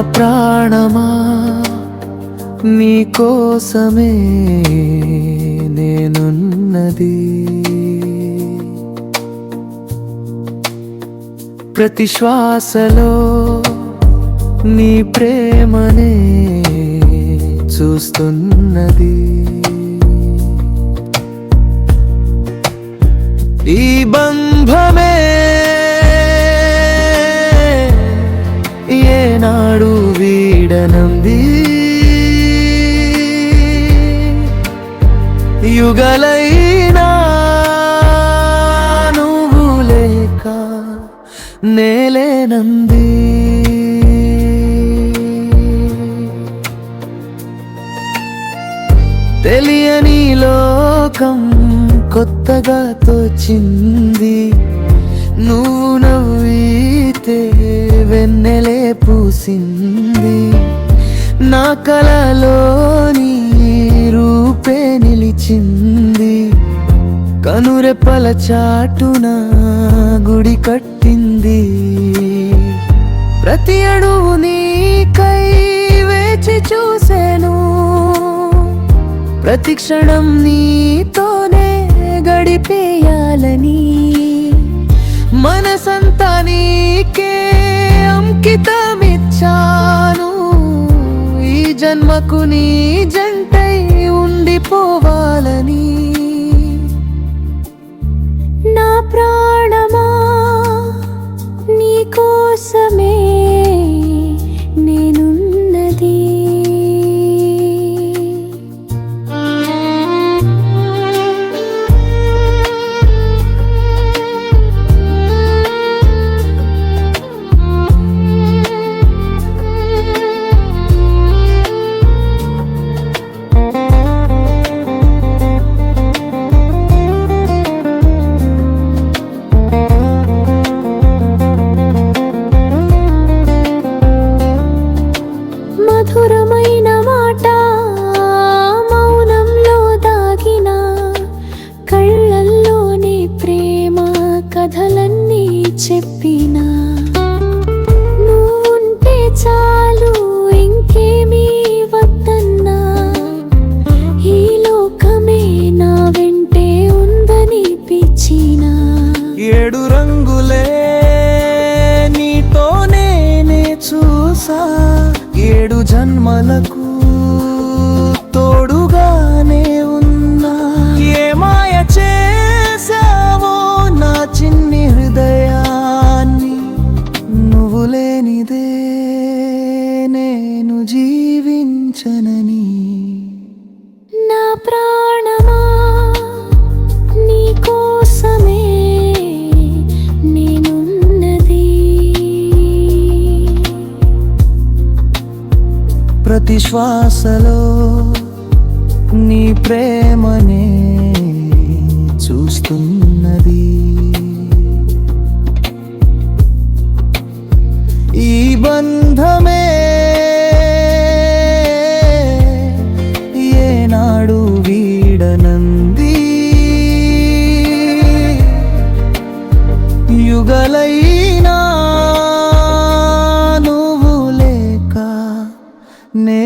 ప్రాణమా? నీ కోసమే నేనున్నది. ప్రతి శ్వాసలో నీ ప్రేమనే చూస్తున్నది. ఈ బంధమే నంది యుగలైనా నువ్వు లేక నేలేనంది. తెలియని లోకం కొత్తగా తోచింది. నువ్వు నవ్వితే వెన్నెలే పూసింది. నా కలలోని రూపే నిలిచింది. కనురెప్పల చాటున గుడి కట్టింది. ప్రతి అడుగు నీకై వేచి చూశాను ప్రతి క్షణం నీతోనే గడిపేయాలని. మనసంతా నీకే అంకితా జన్మకు నీ జంటై ఉండిపోవాలని. నా ప్రాణమా నీ కోసమే చెప్పినా? నువ్వుంటే చాలు ఇంకేమీ వద్దన్నా. ఈ లోకమే నా వెంటే ఉందని పిచ్చినా ఏడు రంగులే నీతోనే చూసా. ఏడు జన్మలకు ప్రతి శ్వాసలో నీ ప్రేమనే నువ్వు లేక నేలేనంది